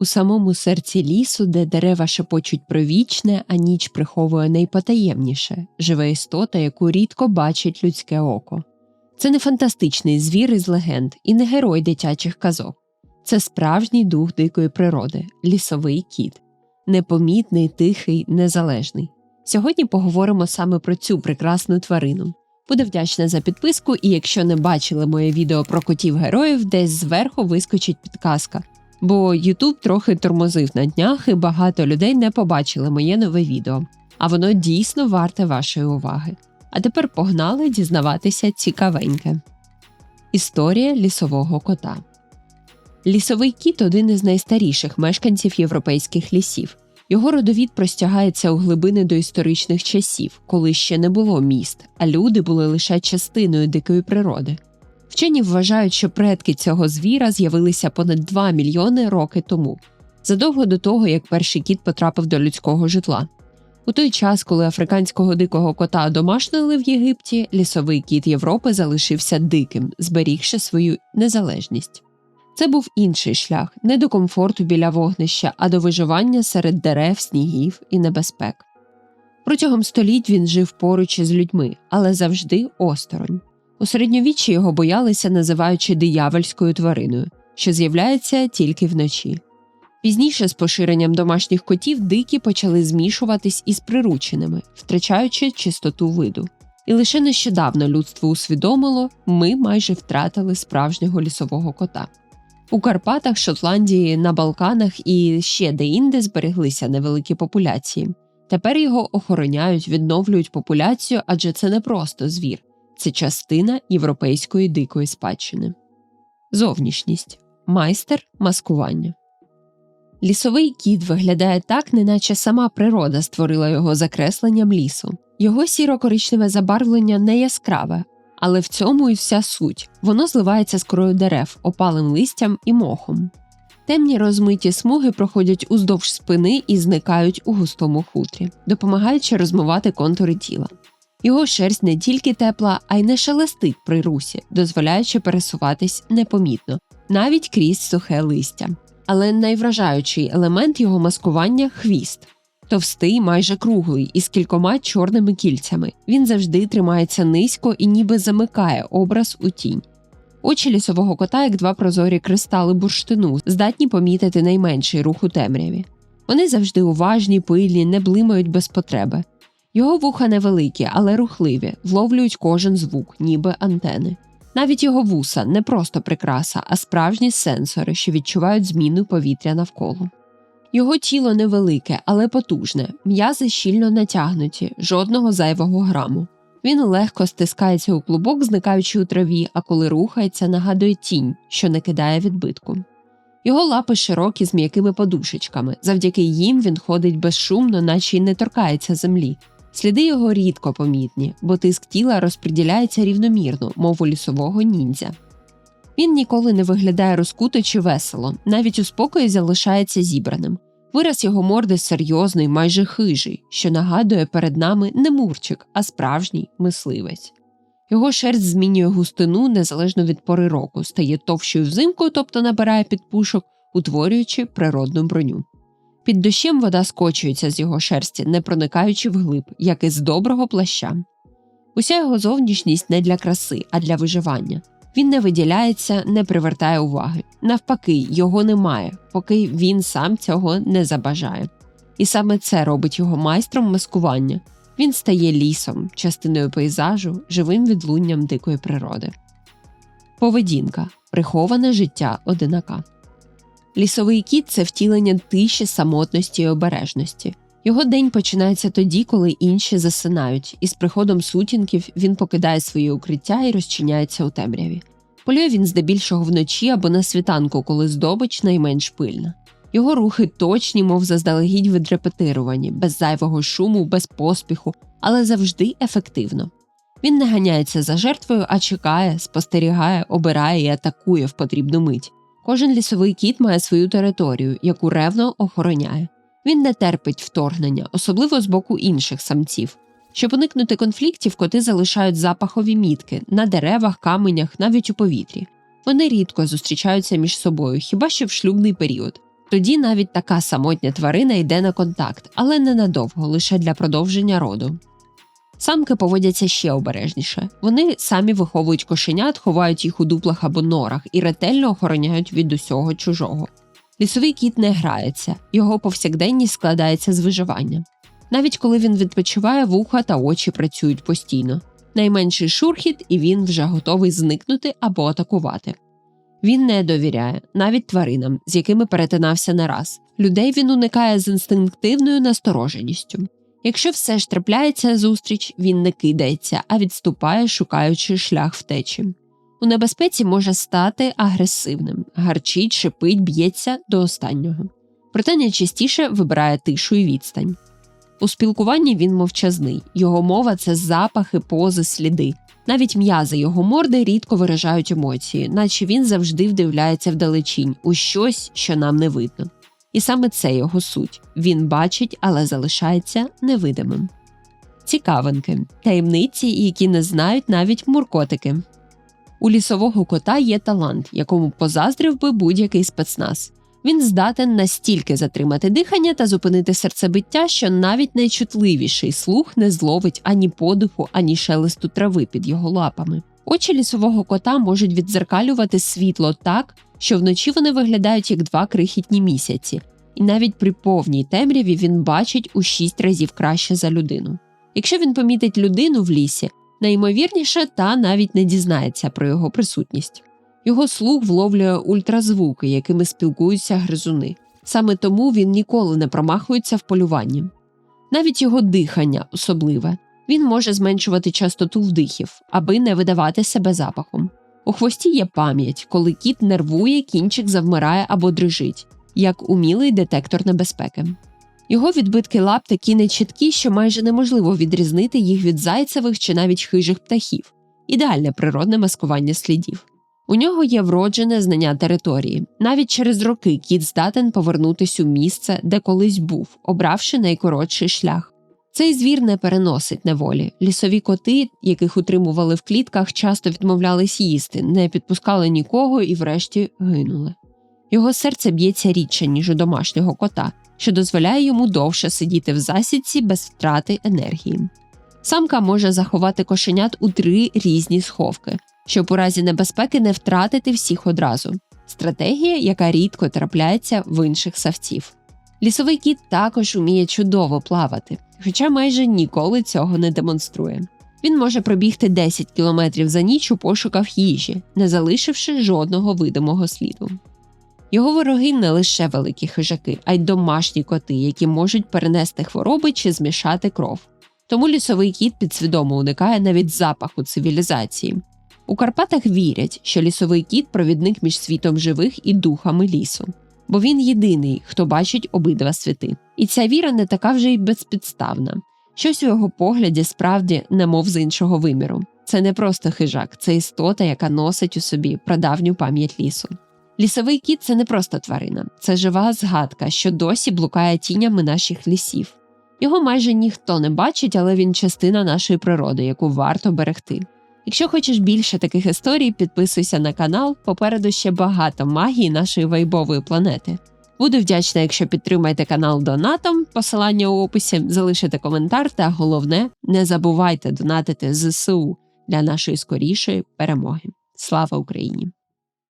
У самому серці лісу, де дерева шепочуть про вічне, а ніч приховує найпотаємніше, живе істота, яку рідко бачить людське око. Це не фантастичний звір із легенд і не герой дитячих казок. Це справжній дух дикої природи, лісовий кіт, непомітний, тихий, незалежний. Сьогодні поговоримо саме про цю прекрасну тварину. Буду вдячна за підписку, і якщо не бачили моє відео про котів героїв, десь зверху вискочить підказка. Бо Ютуб трохи тормозив на днях, і багато людей не побачили моє нове відео. А воно дійсно варте вашої уваги. А тепер погнали дізнаватися цікавеньке. Історія лісового кота. Лісовий кіт один із найстаріших мешканців європейських лісів. Його родовід простягається у глибини доісторичних часів, коли ще не було міст, а люди були лише частиною дикої природи. Вчені вважають, що предки цього звіра з'явилися понад 2 мільйони роки тому, задовго до того, як перший кіт потрапив до людського житла. У той час, коли африканського дикого кота домашнили в Єгипті, лісовий кіт Європи залишився диким, зберігши свою незалежність. Це був інший шлях не до комфорту біля вогнища, а до виживання серед дерев, снігів і небезпек. Протягом століть він жив поруч із людьми, але завжди осторонь. У середньовіччі його боялися, називаючи диявольською твариною, що з'являється тільки вночі. Пізніше, з поширенням домашніх котів, дикі почали змішуватись із прирученими, втрачаючи чистоту виду. І лише нещодавно людство усвідомило, ми майже втратили справжнього лісового кота. У Карпатах, Шотландії, на Балканах і ще де-інде збереглися невеликі популяції. Тепер його охороняють, відновлюють популяцію, адже це не просто звір, це частина європейської дикої спадщини. Зовнішність майстер маскування. Лісовий кіт виглядає так, неначе сама природа створила його закресленням лісу. Його сіро-коричневе забарвлення не яскраве, але в цьому і вся суть воно зливається з корою дерев, опалим листям і мохом. Темні розмиті смуги проходять уздовж спини і зникають у густому хутрі, допомагаючи розмивати контури тіла. Його шерсть не тільки тепла, а й не шелестить при русі, дозволяючи пересуватись непомітно, навіть крізь сухе листя. Але найвражаючий елемент його маскування хвіст. Товстий, майже круглий, із кількома чорними кільцями. Він завжди тримається низько і ніби замикає образ у тінь. Очі лісового кота, як два прозорі кристали бурштину, здатні помітити найменший рух у темряві. Вони завжди уважні, пильні, не блимають без потреби. Його вуха невеликі, але рухливі, вловлюють кожен звук, ніби антени. Навіть його вуса не просто прикраса, а справжні сенсори, що відчувають зміну повітря навколо. Його тіло невелике, але потужне, м'язи щільно натягнуті, жодного зайвого граму. Він легко стискається у клубок, зникаючи у траві, а коли рухається, нагадує тінь, що не кидає відбитку. Його лапи широкі з м'якими подушечками, завдяки їм він ходить безшумно, наче й не торкається землі. Сліди його рідко помітні, бо тиск тіла розподіляється рівномірно, мов у лісового ніндзя. Він ніколи не виглядає розкуто чи весело, навіть у спокої залишається зібраним. Вираз його морди серйозний, майже хижий, що нагадує перед нами не мурчик, а справжній мисливець. Його шерсть змінює густину незалежно від пори року, стає товщою взимку, тобто набирає підпушок, утворюючи природну броню. Під дощем вода скочується з його шерсті, не проникаючи вглиб, як із доброго плаща. Уся його зовнішність не для краси, а для виживання. Він не виділяється, не привертає уваги. Навпаки, його немає, поки він сам цього не забажає. І саме це робить його майстром маскування. Він стає лісом, частиною пейзажу, живим відлунням дикої природи. Поведінка приховане життя одинака. Лісовий кіт це втілення тиші, самотності і обережності. Його день починається тоді, коли інші засинають, і з приходом сутінків він покидає своє укриття і розчиняється у темряві. Полює він здебільшого вночі або на світанку, коли здобич найменш пильна. Його рухи точні, мов заздалегідь відрепетировані, без зайвого шуму, без поспіху, але завжди ефективно. Він не ганяється за жертвою, а чекає, спостерігає, обирає і атакує в потрібну мить. Кожен лісовий кіт має свою територію, яку ревно охороняє. Він не терпить вторгнення, особливо з боку інших самців. Щоб уникнути конфліктів, коти залишають запахові мітки на деревах, каменях, навіть у повітрі. Вони рідко зустрічаються між собою, хіба що в шлюбний період. Тоді навіть така самотня тварина йде на контакт, але ненадовго, лише для продовження роду. Самки поводяться ще обережніше. Вони самі виховують кошенят, ховають їх у дуплах або норах і ретельно охороняють від усього чужого. Лісовий кіт не грається, його повсякденність складається з виживання. Навіть коли він відпочиває, вуха та очі працюють постійно. Найменший шурхіт, і він вже готовий зникнути або атакувати. Він не довіряє навіть тваринам, з якими перетинався не раз. Людей він уникає з інстинктивною настороженістю. Якщо все ж трапляється зустріч, він не кидається, а відступає, шукаючи шлях втечі. У небезпеці може стати агресивним, гарчить, шипить, б'ється до останнього. Проте найчастіше вибирає тишу і відстань. У спілкуванні він мовчазний, його мова це запахи, пози, сліди. Навіть м'язи його морди рідко виражають емоції, наче він завжди вдивляється вдалечінь у щось, що нам не видно. І саме це його суть він бачить, але залишається невидимим. Цікавинки, таємниці, які не знають навіть муркотики. У лісового кота є талант, якому позаздрив би будь-який спецназ. Він здатен настільки затримати дихання та зупинити серцебиття, що навіть найчутливіший слух не зловить ані подиху, ані шелесту трави під його лапами. Очі лісового кота можуть віддзеркалювати світло так, що вночі вони виглядають як два крихітні місяці, і навіть при повній темряві він бачить у шість разів краще за людину. Якщо він помітить людину в лісі, найімовірніше та навіть не дізнається про його присутність. Його слух вловлює ультразвуки, якими спілкуються гризуни. Саме тому він ніколи не промахується в полюванні. Навіть його дихання особливе. Він може зменшувати частоту вдихів, аби не видавати себе запахом. У хвості є пам'ять, коли кіт нервує, кінчик завмирає або дрижить, як умілий детектор небезпеки. Його відбитки лап такі нечіткі, що майже неможливо відрізнити їх від зайцевих чи навіть хижих птахів ідеальне природне маскування слідів. У нього є вроджене знання території. Навіть через роки кіт здатен повернутись у місце, де колись був, обравши найкоротший шлях. Цей звір не переносить неволі. Лісові коти, яких утримували в клітках, часто відмовлялись їсти, не підпускали нікого і, врешті, гинули. Його серце б'ється рідше, ніж у домашнього кота, що дозволяє йому довше сидіти в засідці без втрати енергії. Самка може заховати кошенят у три різні сховки, щоб у разі небезпеки не втратити всіх одразу. Стратегія, яка рідко трапляється в інших савців. Лісовий кіт також уміє чудово плавати, хоча майже ніколи цього не демонструє. Він може пробігти 10 кілометрів за ніч у пошуках їжі, не залишивши жодного видимого сліду. Його вороги не лише великі хижаки, а й домашні коти, які можуть перенести хвороби чи змішати кров. Тому лісовий кіт підсвідомо уникає навіть запаху цивілізації. У Карпатах вірять, що лісовий кіт провідник між світом живих і духами лісу, бо він єдиний, хто бачить обидва світи. І ця віра не така вже й безпідставна. Щось у його погляді справді немов з іншого виміру. Це не просто хижак, це істота, яка носить у собі прадавню пам'ять лісу. Лісовий кіт це не просто тварина, це жива згадка, що досі блукає тінями наших лісів. Його майже ніхто не бачить, але він частина нашої природи, яку варто берегти. Якщо хочеш більше таких історій, підписуйся на канал. Попереду ще багато магії нашої вайбової планети. Буду вдячна, якщо підтримаєте канал донатом, посилання у описі, залишите коментар, та головне, не забувайте донатити ЗСУ для нашої скорішої перемоги. Слава Україні!